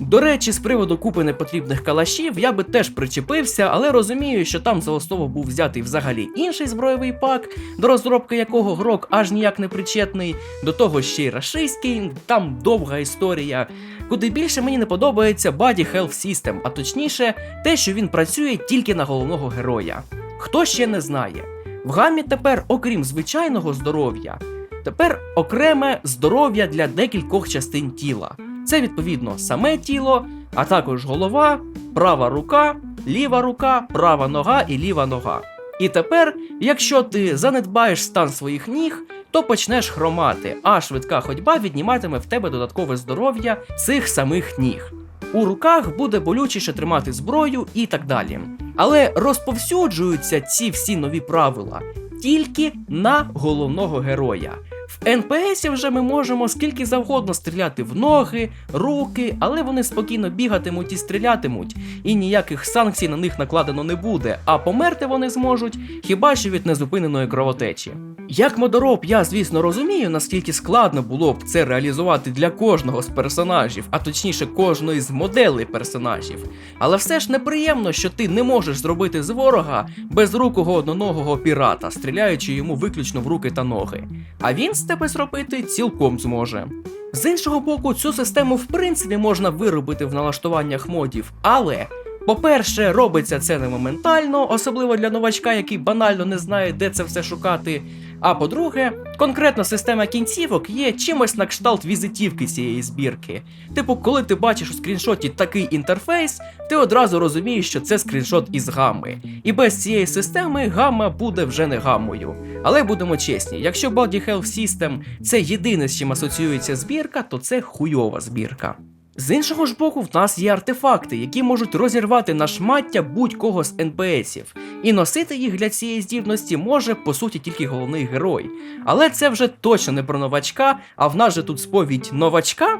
До речі, з приводу купи непотрібних калашів я би теж причепився, але розумію, що там за основу був взятий взагалі інший збройовий пак, до розробки якого грок аж ніяк не причетний, до того ще й рашистський, там довга історія. Куди більше мені не подобається Body Health System, а точніше, те, що він працює тільки на головного героя. Хто ще не знає, в гамі тепер, окрім звичайного здоров'я, тепер окреме здоров'я для декількох частин тіла. Це відповідно саме тіло, а також голова, права рука, ліва рука, права нога і ліва нога. І тепер, якщо ти занедбаєш стан своїх ніг, то почнеш хромати, а швидка ходьба відніматиме в тебе додаткове здоров'я цих самих ніг. У руках буде болючіше тримати зброю і так далі. Але розповсюджуються ці всі нові правила тільки на головного героя. В НПСі вже ми можемо скільки завгодно стріляти в ноги, руки, але вони спокійно бігатимуть і стрілятимуть, і ніяких санкцій на них накладено не буде, а померти вони зможуть хіба що від незупиненої кровотечі. Як модороб, я звісно розумію, наскільки складно було б це реалізувати для кожного з персонажів, а точніше кожної з моделей персонажів. Але все ж неприємно, що ти не можеш зробити з ворога безрукого одноногого пірата, стріляючи йому виключно в руки та ноги. А він з тебе зробити цілком зможе. З іншого боку, цю систему в принципі можна виробити в налаштуваннях модів, але. По-перше, робиться це не моментально, особливо для новачка, який банально не знає, де це все шукати. А по-друге, конкретно система кінцівок є чимось на кшталт візитівки цієї збірки. Типу, коли ти бачиш у скріншоті такий інтерфейс, ти одразу розумієш, що це скріншот із гамми. І без цієї системи гамма буде вже не гаммою. Але будемо чесні, якщо Body Health System це єдине, з чим асоціюється збірка, то це хуйова збірка. З іншого ж боку, в нас є артефакти, які можуть розірвати на шмаття будь-кого з НПСів, і носити їх для цієї здібності може по суті тільки головний герой. Але це вже точно не про новачка, а в нас же тут сповідь новачка.